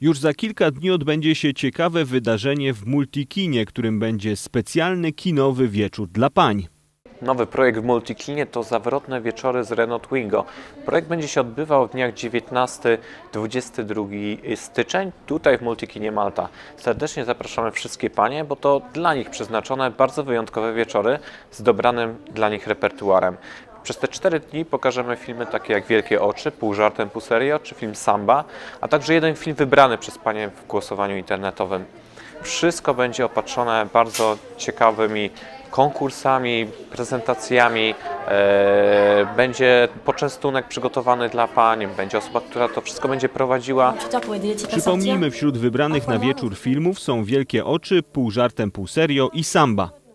Już za kilka dni odbędzie się ciekawe wydarzenie w Multikinie, którym będzie specjalny kinowy wieczór dla pań. Nowy projekt w Multikinie to zawrotne wieczory z Renault Twingo. Projekt będzie się odbywał w dniach 19-22 styczeń tutaj w Multikinie Malta. Serdecznie zapraszamy wszystkie panie, bo to dla nich przeznaczone bardzo wyjątkowe wieczory z dobranym dla nich repertuarem. Przez te cztery dni pokażemy filmy takie jak Wielkie Oczy, Pół żartem, pół serio, czy film Samba, a także jeden film wybrany przez panie w głosowaniu internetowym. Wszystko będzie opatrzone bardzo ciekawymi konkursami, prezentacjami. E, będzie poczęstunek przygotowany dla pań, będzie osoba, która to wszystko będzie prowadziła. Przypomnijmy, wśród wybranych na wieczór filmów są Wielkie Oczy, Pół żartem, pół serio i Samba.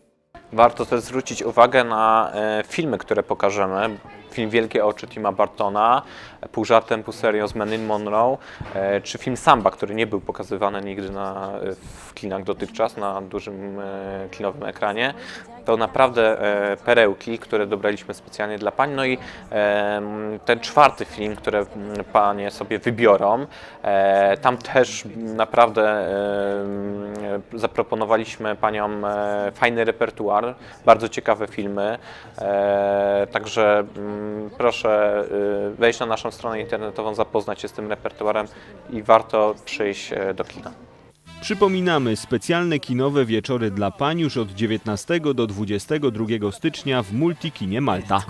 Warto też zwrócić uwagę na e, filmy, które pokażemy. Film Wielkie Oczy Tima Bartona, pół żartem, pół serio z Marilyn Monroe, e, czy film Samba, który nie był pokazywany nigdy na, w kinach dotychczas, na dużym e, kinowym ekranie. To naprawdę perełki, które dobraliśmy specjalnie dla pań. No i ten czwarty film, który mm, panie sobie wybiorą, tam też naprawdę zaproponowaliśmy paniom e, fajny repertuar, bardzo ciekawe filmy. E, Także mm, proszę e, wejść na naszą stronę internetową, zapoznać się z tym repertuarem i warto przyjść do kina. Przypominamy, specjalne kinowe wieczory dla pań już od 19 do 22 stycznia w Multikinie Malta.